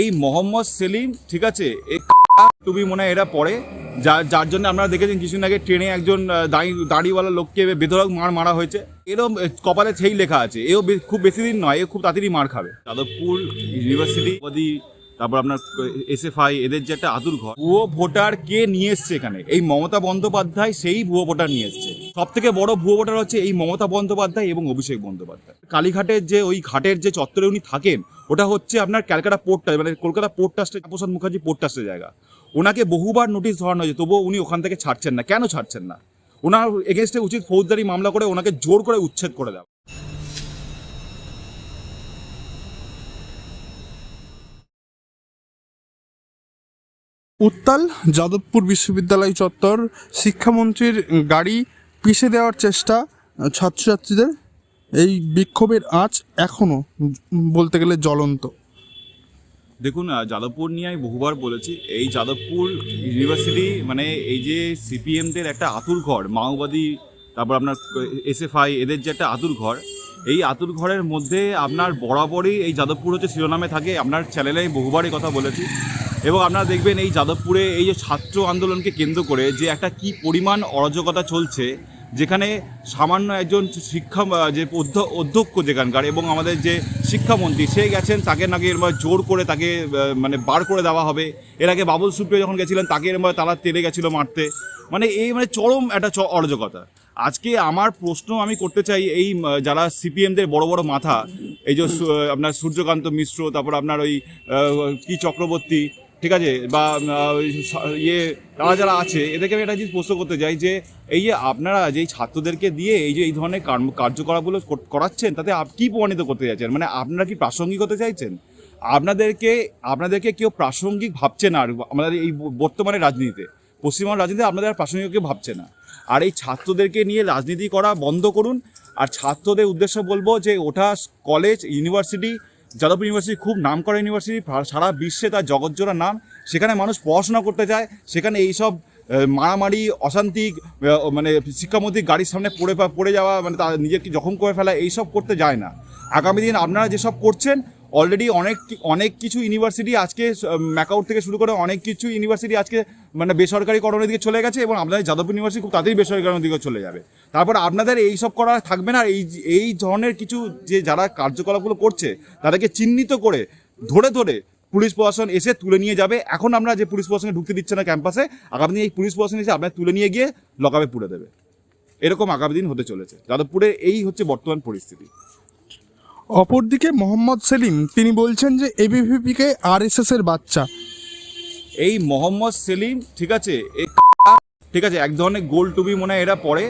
এই মোহাম্মদ সেলিম, ঠিক আছে? এই টুবি মনে হয় এরা পড়ে। যার যার জন্য আপনারা দেখেছেন কিছুদিন আগে ট্রেনে একজন দাড়িওয়ালা লোককে বেধরক মার, মারা হয়েছে। এরও কপালে সেই লেখা আছে। এও খুব বেশি দিন নয়, এ খুব তাড়াতাড়ি মার খাবে। যাদবপুর ইউনিভার্সিটি তারপর আপনার এসএফআই এদের যে একটা আতুর ঘর, ভুয়ো ভোটার কে নিয়ে এসছে এখানে? এই মমতা বন্দ্যোপাধ্যায়, সেই ভুয়ো ভোটার নিয়ে এসছে। সব থেকে বড় ভুয়ো ভোটার হচ্ছে এই মমতা বন্দ্যোপাধ্যায় এবং অভিষেক বন্দ্যোপাধ্যায়। কালীঘাটের যে ওই ঘাটের যে চত্বরে উনি থাকেন, ওটা হচ্ছে আপনার ক্যালকাটা পোর্ট ট্রাস্ট মানে কলকাতা পোর্ট ট্রাস্টের প্রসাদ মুখার্জি পোর্ট ট্রাস্টের জায়গা। ওনাকে বহুবার নোটিশ ধরানো হয়েছে, তবুও উনি ওখান থেকে ছাড়ছেন না। কেন ছাড়ছেন না? ওনার এগেনস্টে উচিত ফৌজদারি মামলা করে ওনাকে জোর করে উচ্ছেদ করে দেওয়া। উত্তাল, যাদবপুর বিশ্ববিদ্যালয় চত্বর, শিক্ষামন্ত্রীর গাড়ি পিষে দেওয়ার চেষ্টা ছাত্রছাত্রীদের। এই বিক্ষোভের আঁচ এখনও বলতে গেলে জ্বলন্ত। দেখুন যাদবপুর নিয়ে আমি বহুবার বলেছি, এই যাদবপুর ইউনিভার্সিটি মানে এই যে সিপিএমদের একটা আতুর ঘর, মাওবাদী, তারপর আপনার এসএফআই, এদের যে একটা আতুর ঘর, এই আতুর ঘরের মধ্যে আপনার বরাবরই এই যাদবপুর হচ্ছে শিরোনামে থাকে। আপনার চ্যানেলে আমি বহুবারই কথা বলেছি। এবং আপনারা দেখবেন এই যাদবপুরে এই যে ছাত্র আন্দোলনকে কেন্দ্র করে যে একটা কি পরিমাণ অরাজকতা চলছে, যেখানে সামান্য একজন শিক্ষা, যে অধ্যক্ষ যেখানকার এবং আমাদের যে শিক্ষামন্ত্রী, সে গেছেন, তাকে নাকি এরম জোর করে তাকে মানে বার করে দেওয়া হবে। এর আগে বাবুল সুপ্রিয় যখন গেছিলেন, তাকে এরম তারা তেলে গেছিল মারতে। মানে এই মানে চরম একটা অরাজকতা। আজকে আমার প্রশ্ন আমি করতে চাই এই যারা সিপিএমদের বড় বড় মাথা, এই যে আপনার সূর্যকান্ত মিশ্র, তারপর আপনার ওই কি চক্রবর্তী ঠিক আছে? বা ইয়ে তারা যারা আছে, এদেরকে আমি একটা জিনিস প্রশ্ন করতে চাই যে, এই যে আপনারা যে ছাত্রদেরকে দিয়ে এই যে, এই ধরনের কার্যকলাপগুলো করাচ্ছেন, তাতে কি প্রমাণিত করতে চাইছেন? মানে আপনারা কি প্রাসঙ্গিক হতে চাইছেন? আপনাদেরকে আপনাদেরকে কেউ প্রাসঙ্গিক ভাবছে না আর আমাদের এই বর্তমানে রাজনীতিতে। পশ্চিমবঙ্গ রাজনীতি আপনাদের আর প্রাসঙ্গিক কেউ ভাবছে না। আর এই ছাত্রদেরকে নিয়ে রাজনীতি করা বন্ধ করুন। আর ছাত্রদের উদ্দেশ্য বলব যে, ওটা কলেজ, ইউনিভার্সিটি যাদবপুর ইউনিভার্সিটি খুব নাম করা ইউনিভার্সিটি সারা বিশ্বে তার জগৎজোড়া নাম। সেখানে মানুষ পড়াশোনা করতে যায়। সেখানে এইসব মারামারি, অশান্তি মানে শিক্ষামন্ত্রী গাড়ির সামনে পড়ে পড়ে যাওয়া মানে তার নিজেকে জখম করে ফেলা, এইসব করতে যায় না। আগামী দিন আপনারা যেসব করছেন অলরেডি অনেক অনেক কিছু ইউনিভার্সিটি আজকে ম্যাকআউট থেকে শুরু করে অনেক কিছু ইউনিভার্সিটি আজকে মানে বেসরকারিকরণের দিকে চলে গেছে এবং আপনাদের যাদবপুর ইউনিভার্সিটি খুব তাড়াতাড়ি বেসরকারিকরণের দিকে চলে যাবে। তারপর আপনাদের এই সব করা থাকবে না এই এই ধরনের কিছু যে যারা কার্যকলাপগুলো করছে, তাদেরকে চিহ্নিত করে, ধরে ধরে পুলিশ প্রশাসন এসে তুলে নিয়ে যাবে। এখন আমরা যে পুলিশ প্রশাসনকে ঢুকতে দিচ্ছে না ক্যাম্পাসে, আগামী দিন এই পুলিশ প্রশাসন এসে আপনার তুলে নিয়ে গিয়ে লকাবে পুড়ে দেবে। এরকম আগামী দিন হতে চলেছে। যাদবপুরে এই হচ্ছে বর্তমান পরিস্থিতি। অপরদিকে মোহাম্মদ সেলিম তিনি বলছেন যে এবিভিপিকে আরএসএস এর বাচ্চা। এই মোহাম্মদ সেলিম ঠিক আছে ঠিক আছে এক ধরনের গোল টুবি মনে হয় এরা পড়ে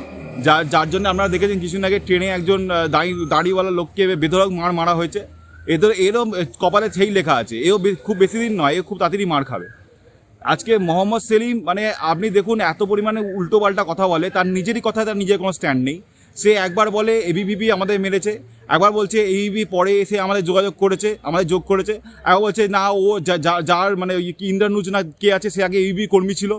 যার যার জন্য আপনারা দেখেছেন কিছুদিন আগে ট্রেনে একজন আহ, দাড়ি দাড়িওয়ালা লোককে বেধরক মার মারা হয়েছে। এদের এরও কপালে সেই লেখা আছে এও খুব বেশি দিন নয় এ খুব তাড়াতাড়ি মার খাবে। আজকে মোহাম্মদ সেলিম মানে আপনি দেখুন এত পরিমাণে উল্টো পাল্টা কথা বলে তার নিজেরই কথা তার নিজের কোনো স্ট্যান্ড নেই। সে একবার বলে এবিভিপি আমাদের মেরেছে, একবার বলছে এইবি পরে এসে আমাদের যোগাযোগ করেছে, আমাদের যোগ করেছে, একবার বলছে না, ও যার মানে ইন্দ্রানুজ না কে আছে, সে আগে এইবি কর্মী ছিল,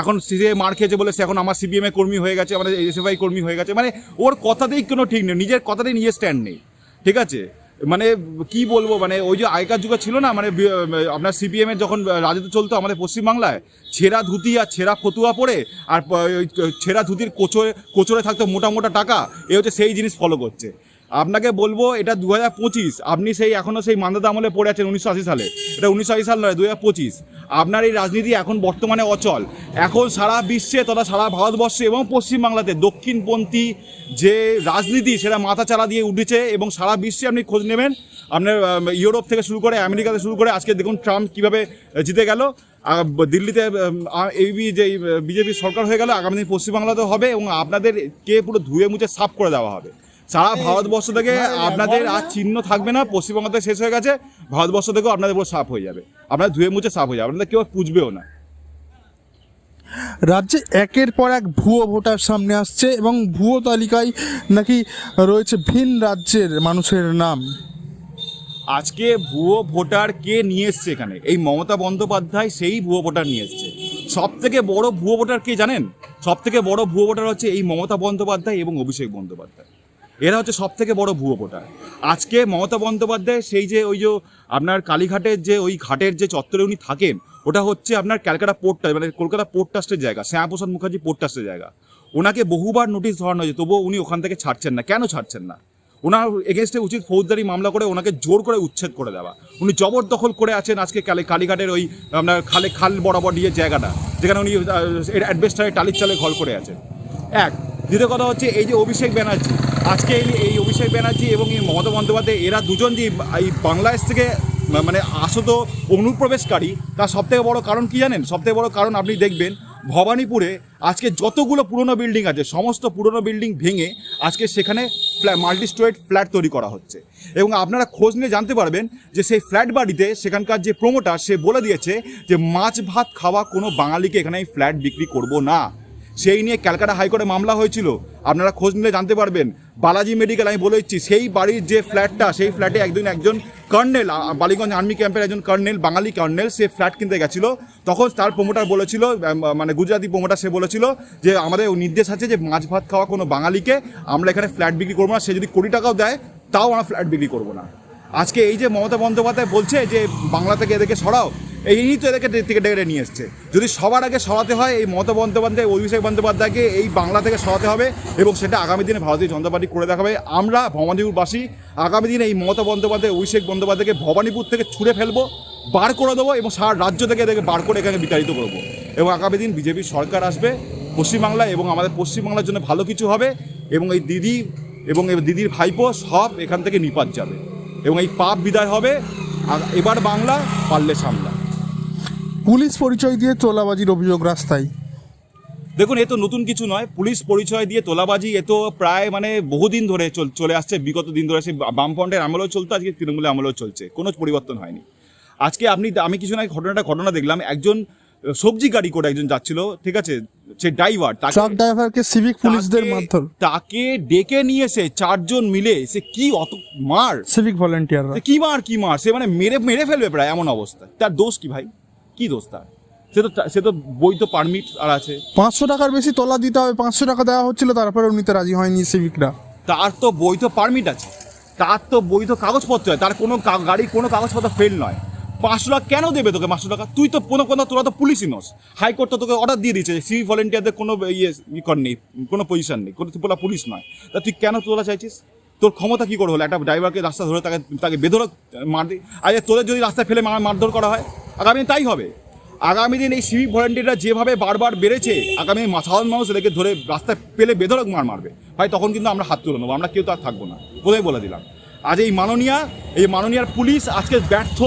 এখন সে মার খেয়েছে বলে সে এখন আমার সিপিএম এ কর্মী হয়ে গেছে, আমাদের এসএফআই কর্মী হয়ে গেছে মানে ওর কথাতেই কোনো ঠিক নেই, নিজের কথাতেই নিজের স্ট্যান্ড নেই, ঠিক আছে? মানে কি বলব মানে ওই যে আগেকার যুগে ছিল না মানে আপনার সিপিএম এর যখন রাজত্ব চলতো আমাদের পশ্চিমবাংলায়, ছেঁড়া ধুতি আর ছেঁড়া ফতুয়া পরে আর ছেঁড়া ধুতির কোচরে কোচরে থাকতো মোটা মোটা টাকা, এ হচ্ছে সেই জিনিস ফলো করছে। আপনাকে বলব, এটা দু হাজার পঁচিশ। আপনি সেই এখনও সেই মান্দাদা আমলে পড়ে আছেন উনিশশো আশি সালে। এটা উনিশশো আশি সাল নয় দু আপনার এই রাজনীতি এখন বর্তমানে অচল। এখন সারা বিশ্বে তথা সারা ভারতবর্ষে এবং পশ্চিমবাংলাতে দক্ষিণপন্থী যে রাজনীতি, সেটা মাথা চালা দিয়ে উঠেছে এবং সারা বিশ্বে আপনি খোঁজ নেবেন। আপনার ইউরোপ থেকে শুরু করে, আমেরিকাতে শুরু করে, আজকে দেখুন ট্রাম্প কীভাবে জিতে গেল। দিল্লিতে এই যে বিজেপি সরকার হয়ে গেল, আগামী দিন পশ্চিমবাংলাতেও হবে এবং আপনাদের কে পুরো ধুয়ে মুছে সাফ করে দেওয়া হবে। সারা ভারতবর্ষ থেকে আপনাদের আর চিহ্ন থাকবে না পশ্চিমবঙ্গ থেকে শেষ হয়ে গেছে ভারতবর্ষ থেকেও আপনাদের পুরো সাফ হয়ে যাবে। আপনারা ধুয়ে মুছে সাফ হয়ে যাবে আপনাদের কেউ পুজবেও না। রাজ্যে একের পর এক ভুয়ো ভোটার সামনে আসছে এবং ভুয়ো তালিকায় নাকি রয়েছে ভিন রাজ্যের মানুষের নাম। আজকে ভুয়ো ভোটার কে নিয়ে এসছে এখানে? এই মমতা বন্দ্যোপাধ্যায় সেই ভুয়ো ভোটার নিয়ে এসছে। সব থেকে বড় ভুয়ো ভোটার কে জানেন? সব থেকে বড় ভুয়ো ভোটার হচ্ছে এই মমতা বন্দ্যোপাধ্যায় এবং অভিষেক বন্দ্যোপাধ্যায়। এরা হচ্ছে সব থেকে বড় ভুয়ো ভোটার। আজকে মমতা বন্দ্যোপাধ্যায় সেই যে ওই যে আপনার কালীঘাটের যে ওই ঘাটের যে চত্বরে উনি থাকেন, ওটা হচ্ছে আপনার ক্যালকাটা পোর্ট মানে কলকাতা পোর্ট ট্রাস্টের জায়গা, শ্যামাপ্রসাদ মুখার্জি পোর্ট ট্রাস্টের জায়গা। ওনাকে বহুবার নোটিশ ধরানো হয়েছে, তবুও উনি ওখান থেকে ছাড়ছেন না। কেন ছাড়ছেন না? ওনার এগেনস্টে উচিত ফৌজদারি মামলা করে ওনাকে জোর করে উচ্ছেদ করে দেওয়া। উনি জবরদখল করে আছেন আজকে কালী কালীঘাটের ওই আপনার খালে খাল বরাবর দিয়ে জায়গাটা, যেখানে উনি অ্যাডভেস্টারে টালির চালে ঘর করে আছেন। এক দ্বিতীয় কথা হচ্ছে এই যে অভিষেক ব্যানার্জি, আজকে এই অভিষেক ব্যানার্জি এবং এই মমতা বন্দ্যোপাধ্যায়, এরা দুজন যে এই বাংলাদেশ থেকে মানে আসত অনুপ্রবেশকারী, তার সবথেকে বড় কারণ কি জানেন? সবথেকে বড় কারণ আপনি দেখবেন, ভবানীপুরে আজকে যতগুলো পুরনো বিল্ডিং আছে, সমস্ত পুরনো বিল্ডিং ভেঙে আজকে সেখানে মাল্টি স্টোরেড ফ্ল্যাট তৈরি করা হচ্ছে। এবং আপনারা খোঁজ নিয়ে জানতে পারবেন যে সেই ফ্ল্যাট বাড়িতে সেখানকার যে প্রোমোটার সে বলে দিয়েছে যে মাছ ভাত খাওয়া কোনো বাঙালিকে এখানে ফ্ল্যাট বিক্রি করব না। সেই নিয়ে ক্যালকাটা হাইকোর্টে মামলা হয়েছিল। আপনারা খোঁজ নিলে জানতে পারবেন। বালাজি মেডিকেল, আমি বলে দিচ্ছি, সেই বাড়ির যে ফ্ল্যাটটা, সেই ফ্ল্যাটে একদিন একজন কর্নেল বালিগঞ্জ আর্মি ক্যাম্পের একজন কর্নেল, বাঙালি কর্নেল, সে ফ্ল্যাট কিনতে গেছিল। তখন তার প্রমোটার বলেছিল মানে গুজরাতি প্রমোটার সে বলেছিল যে, আমাদের নির্দেশ আছে যে, মাছ ভাত খাওয়া কোনো বাঙালিকে আমরা এখানে ফ্ল্যাট বিক্রি করব না। সে যদি কোটি টাকাও দেয়, তাও আমরা ফ্ল্যাট বিক্রি করব না। আজকে এই যে মমতা বন্দ্যোপাধ্যায় বলছে যে, বাংলা থেকে এদেরকে সরাও। এই তো এদেরকে থেকে ডেকে নিয়ে এসছে। যদি সবার আগে সরাতে হয়, এই মমতা বন্দ্যোপাধ্যায়, অভিষেক বন্দ্যোপাধ্যায়কে এই বাংলা থেকে সরাতে হবে এবং সেটা আগামী দিনে ভারতীয় জনতা পার্টি করে দেখাবে। আমরা ভবানীপুরবাসী আগামী দিনে এই মমতা বন্দ্যোপাধ্যায়, অভিষেক বন্দ্যোপাধ্যায়কে ভবানীপুর থেকে ছুঁড়ে ফেলব, বার করে দেবো এবং সারা রাজ্য থেকে এদেরকে বার করে এখানে বিতাড়িত করব। এবং আগামী দিন বিজেপি সরকার আসবে পশ্চিমবাংলায় এবং আমাদের পশ্চিমবাংলার জন্য ভালো কিছু হবে এবং এই দিদি এবং দিদির ভাইপো সব এখান থেকে নিপাত যাবে। এবং এই পাপ বিদায় হবে। আর এবার বাংলা পারলে সামলা। পুলিশ পরিচয় দিয়ে তোলাবাজির অভিযোগ রাস্তায়। দেখুন এ তো নতুন কিছু নয়। পুলিশ পরিচয় দিয়ে তোলাবাজি এ তো প্রায় মানে বহুদিন ধরে চল- আসছে বিগত দিন ধরে সে বামফ্রন্টের আমলেও চলতো আজকে তৃণমূলের আমলেও চলছে। কোনো পরিবর্তন হয়নি। আজকে আপনি আমি কিছু না ঘটনাটা ঘটনা দেখলাম। একজন সবজি গাড়ি করে একজন যাচ্ছিল ঠিক আছে? সে ড্রাইভার ট্রাক ড্রাইভারকে সিভিক পুলিশদের তাকে- মারধর। তাকে ডেকে নিয়ে এসে চারজন মিলে সে কি অত মার? সিভিক ভলেন্টিয়াররা সে কি মার কি মার? সে মানে মেরে মেরে ফেলবে প্রায় এমন অবস্থা। তার দোষ কি ভাই? কি দোষ তার? সে তো সে তো বৈধ পারমিট আর আছে। পাঁচশো টাকার বেশি তোলা দিতে হবে পাঁচশো টাকা দেওয়া হচ্ছিল তারপরেও নিতে রাজি হয়নি সিভিকরা তার তো বৈধ পারমিট আছে। তার তো বৈধ কাগজপত্র আছে। তার কোনো গাড়ির কোনো কাগজপত্র ফেল নয়। পাঁচশো টাকা কেন দেবে তোকে পাঁচশো টাকা? তুই তো কোনো কোনো তোরা তো পুলিশই নস। হাইকোর্ট তো তোকে অর্ডার দিয়ে দিয়েছে সিভিক ভলেন্টিয়ারদের কোনো ইয়ে ই কর নেই কোনো পজিশন নেই। কোনো তুই বলা পুলিশ নয়। তা তুই কেন তোলা চাইছিস? তোর ক্ষমতা কী করে হলো? একটা ড্রাইভারকে রাস্তা ধরে তাকে তাকে বেধরক মার দি আরে তোদের যদি রাস্তায় ফেলে মার মারধর করা হয়? আগামী তাই হবে। আগামী দিন এই সিভিক ভলেন্টিয়াররা যেভাবে বারবার বেড়েছে, আগামী সাধারণ মানুষ এদেরকে ধরে রাস্তায় পেলে বেধরক মার মারবে। ভাই, তখন কিন্তু আমরা হাত তুলে নেব, আমরা কেউ আর থাকব না কোথায় বলে দিলাম। আজ এই মাননীয়া, এই মাননীয়ার পুলিশ আজকে ব্যর্থ,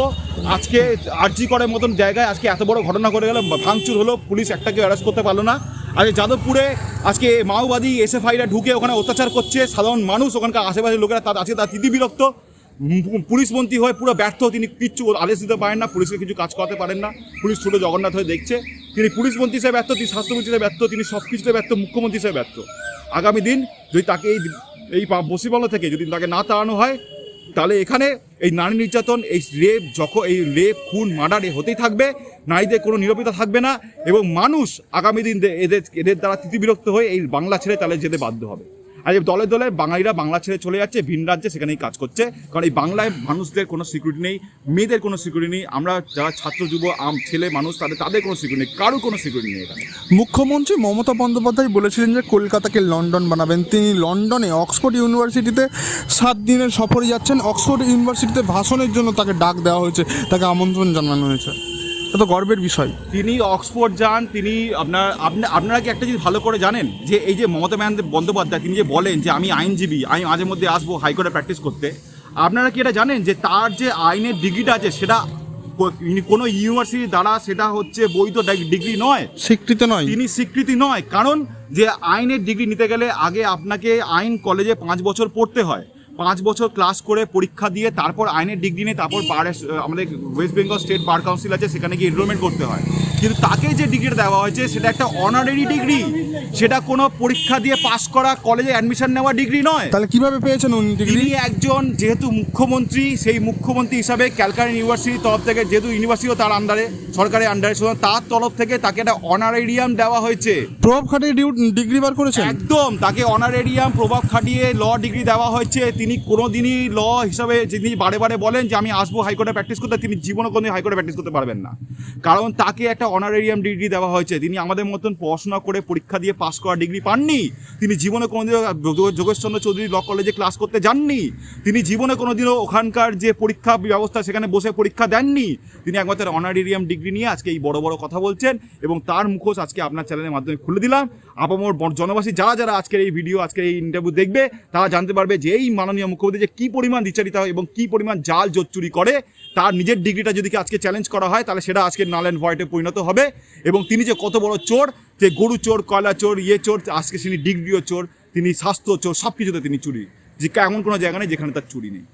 আজকে আর্জি করার মতন জায়গায় আজকে এত বড় ঘটনা ঘটে গেল, ভাঙচুর হলো, পুলিশ একটাকে অ্যারেস্ট করতে পারল না। আজকে যাদবপুরে আজকে মাওবাদী এসএফআইরা ঢুকে ওখানে অত্যাচার করছে, সাধারণ মানুষ ওখানকার আশেপাশের লোকেরা তার আজকে তার তিতি বিরক্ত উম, পুলিশ মন্ত্রী হয়ে পুরো ব্যর্থ তিনি কিচ্ছু আদেশ দিতে পারেন না পুলিশকে কিছু কাজ করাতে পারেন না। পুলিশ ছোট জগন্নাথ হয়ে দেখছে তিনি পুলিশ মন্ত্রী হিসেবে ব্যর্থ তিনি স্বাস্থ্যমন্ত্রী হিসেবে ব্যর্থ তিনি সব কিছুতে ব্যর্থ মুখ্যমন্ত্রী হিসেবে ব্যর্থ। আগামী দিন যদি তাকে এই এই পশ্চিমবঙ্গ থেকে যদি তাকে না তাড়ানো হয় তাহলে এখানে এই নারী নির্যাতন এই রেপ যখন এই রেপ খুন মার্ডার হতেই থাকবে। নারীদের কোনো নিরাপত্তা থাকবে না এবং মানুষ আগামী দিন এদের এদের দ্বারা তিতিবিরক্ত হয়ে এই বাংলা ছেড়ে তাহলে যেতে বাধ্য হবে। আর এই দলে দলে বাঙালিরা বাংলা ছেড়ে চলে যাচ্ছে, ভিন রাজ্যে সেখানেই কাজ করছে। কারণ এই বাংলায় মানুষদের কোনো সিকিউরিটি নেই, মেয়েদের কোনো সিকিউরিটি নেই। আমরা যারা ছাত্র যুব আম, ছেলে, মানুষ, তাদের তাদের কোনো সিকিউরিটি নেই, কারোর কোনো সিকিউরিটি নেই এখানে। মুখ্যমন্ত্রী মমতা বন্দ্যোপাধ্যায় বলেছিলেন যে কলকাতাকে লন্ডন বানাবেন। তিনি লন্ডনে, অক্সফোর্ড ইউনিভার্সিটিতে সাত দিনের সফরে যাচ্ছেন। অক্সফোর্ড ইউনিভার্সিটিতে ভাষণের জন্য তাকে ডাক দেওয়া হয়েছে, তাকে আমন্ত্রণ জানানো হয়েছে। এত গর্বের বিষয়। তিনি অক্সফোর্ড যান তিনি আপনার আপনা- আপনারা কি একটা জিনিস ভালো করে জানেন? যে এই যে মমতা ব্যানার্জি বন্দ্যোপাধ্যায় তিনি যে বলেন যে আমি আইনজীবী আমি মাঝে মধ্যে আসব হাইকোর্টে প্র্যাকটিস করতে আপনারা কি এটা জানেন? যে তার যে আইনের ডিগ্রিটা আছে সেটা কোনো ইউনিভার্সিটি দ্বারা সেটা হচ্ছে বৈধ ডিগ্রি নয়। স্বীকৃত নয়। তিনি স্বীকৃতি নয় কারণ যে আইনের ডিগ্রি নিতে গেলে আগে আপনাকে আইন কলেজে পাঁচ বছর পড়তে হয়। পাঁচ বছর ক্লাস করে পরীক্ষা দিয়ে তারপর আইনের ডিগ্রি নিয়ে তারপর বার আমাদের West Bengal state bar council আছে, সেখানে গিয়ে এনরোলমেন্ট করতে হয়। কিন্তু তাকে যে ডিগ্রিটা দেওয়া হয়েছে সেটা একটা অনারারি ডিগ্রি সেটা কোনো পরীক্ষা দিয়ে পাশ করা কলেজে অ্যাডমিশন নেওয়া ডিগ্রি নয়। তাহলে কীভাবে পেয়েছেন উনি ডিগ্রি তিনি একজন যেহেতু মুখ্যমন্ত্রী সেই মুখ্যমন্ত্রী হিসাবে ক্যালকাটা ইউনিভার্সিটির তরফ থেকে যেহেতু ইউনিভার্সিটিও তার আন্ডারে সরকারের আন্ডারে সুতরাং তার তরফ থেকে তাকে একটা অনারেরিয়াম দেওয়া হয়েছে। প্রভাব খাটিয়ে ডিগ্রি বার করেছে একদম তাকে অনারেরিয়াম প্রভাব খাটিয়ে ল ডিগ্রি দেওয়া হয়েছে। তিনি কোনোদিনই ল হিসাবে যিনি বারে বারে বলেন যে আমি আসব হাইকোর্টে প্র্যাকটিস করতে তিনি জীবনে কোনো হাইকোর্টে প্র্যাকটিস করতে পারবেন না। কারণ তাকে একটা অনারেরিয়াম ডিগ্রি দেওয়া হয়েছে। তিনি আমাদের মতন পড়াশোনা করে পরীক্ষা দিয়ে পাশ করা ডিগ্রি পাননি। তিনি জীবনে কোনোদিনও যোগ- যোগেশচন্দ্র চৌধুরী ল কলেজে ক্লাস করতে যাননি। তিনি জীবনে কোনোদিনও ওখানকার যে পরীক্ষা ব্যবস্থা, সেখানে বসে পরীক্ষা দেননি। তিনি একমাত্র অনারেরিয়াম ডিগ্রি নিয়ে আজকে এই বড় বড় কথা বলছেন এবং তার মুখোশ আজকে আপনার চ্যানেলের মাধ্যমে খুলে দিলাম। আপামর জনবাসী যারা যারা আজকের এই ভিডিও আজকের এই ইন্টারভিউ দেখবে, তারা জানতে পারবে যে এই মাননীয় মুখ্যমন্ত্রী যে কী পরিমাণ দ্বিচারিতা এবং কী পরিমাণ জাল জোট চুরি করে, তার নিজের ডিগ্রিটা যদি আজকে চ্যালেঞ্জ করা হয়, তাহলে সেটা আজকে নাল অ্যান্ড ভয়েটে পরিণত হবে এবং তিনি যে কত বড় চোর, যে গরু চোর, কয়লা চোর ইয়ে চোর, আজকে তিনি ডিগ্রিও চোর, তিনি স্বাস্থ্য চোর সব কিছুতে তিনি চুরি। যে এমন কোনো জায়গা নেই যেখানে তার চুরি নেই।